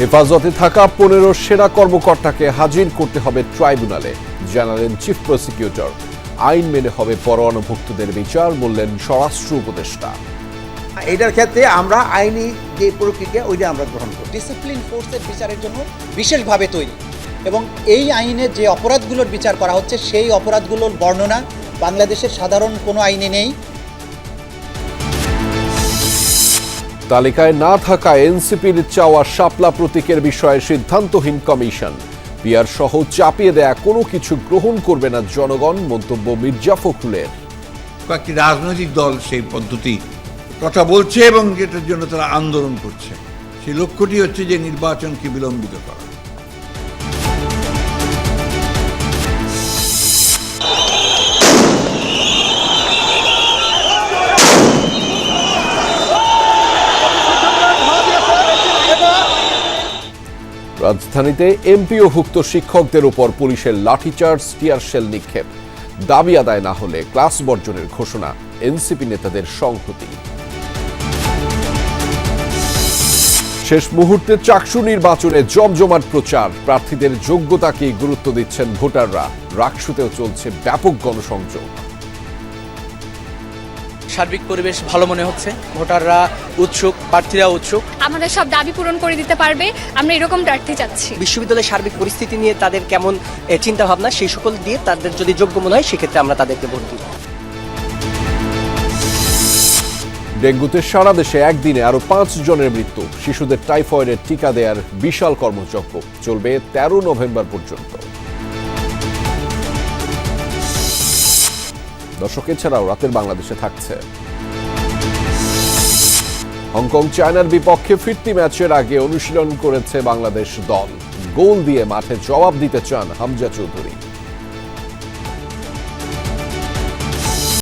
হেফাজতে থাকা পনেরো সেরা কর্মকর্তাকে হাজির করতে হবে ট্রাইব্যুনালে জানালেন চিফ প্রসিকিউটর। আইন মেনে হবে পরোয়ানাভুক্তদের বিচার বললেন স্বরাষ্ট্র উপদেষ্টা। এটার ক্ষেত্রে আমরা আইনি যে প্রক্রিয়া ওইটা আমরা গ্রহণ করি। ডিসিপ্লিন ফোর্সের বিচারের জন্য বিশেষভাবে তৈরি। এবং এই আইনে যে অপরাধগুলোর বিচার করা হচ্ছে সেই অপরাধগুলোর বর্ণনা বাংলাদেশের সাধারণ কোনো আইনে নেই। তালিকায় না থাকা এনসিপির চাওয়া শাপলা প্রতীকের বিষয়ে সিদ্ধান্তহীন কমিশন। পিয়ার সহ চাপিয়ে দেয়া কোনো কিছু গ্রহণ করবে না জনগণ, মন্তব্য মির্জা ফখরুলের। কয়েকটি রাজনৈতিক দল সেই পদ্ধতি কথা বলছে এবং যেটার জন্য তারা আন্দোলন করছে। সেই লক্ষ্যটি হচ্ছে যে নির্বাচনকে বিলম্বিত করা। রাজধানীতে এমপিওভুক্ত শিক্ষকদের উপর পুলিশের লাঠিচার্জ, টিয়ার শেল নিক্ষেপ। দাবি আদায় না হলে ক্লাস বর্জনের ঘোষণা এনসিপি নেতাদের সংহতি। শেষ মুহূর্তে চাকসু নির্বাচনে জমজমাট প্রচার। প্রার্থীদের যোগ্যতাকে গুরুত্ব দিচ্ছেন ভোটাররা। রাকসুতেও চলছে ব্যাপক গণসংযোগ। সার্বিক পরিবেশ ভালো মনে হচ্ছে। ভোটাররা উৎসুক প্রার্থীরা উৎসুক। আমাদের সব দাবি পূরণ করে দিতে পারবে। আমরা এরকম প্রার্থী চাচ্ছি। বিশ্ববিদ্যালয়ের সার্বিক পরিস্থিতি নিয়ে তাদের কেমন চিন্তা ভাবনা সেই সকল দিয়ে তাদের যদি যোগ্য মনে হয় সেক্ষেত্রে আমরা তাদেরকে ভোট দিব ডেঙ্গুতে সারা দেশে একদিনে আরও পাঁচ জনের মৃত্যু। শিশুদের টাইফয়েডের টিকা দেওয়ার বিশাল কর্মযজ্ঞ। চলবে তেরো নভেম্বর পর্যন্ত। দর্শক, এছাড়াও রাতের বাংলাদেশে থাকছে। হংকং, চায়নার বিপক্ষে ফিরতি ম্যাচের আগে অনুশীলন করেছে বাংলাদেশ দল। গোল দিয়ে মাঠে জবাব দিতে চান হামজা চৌধুরী।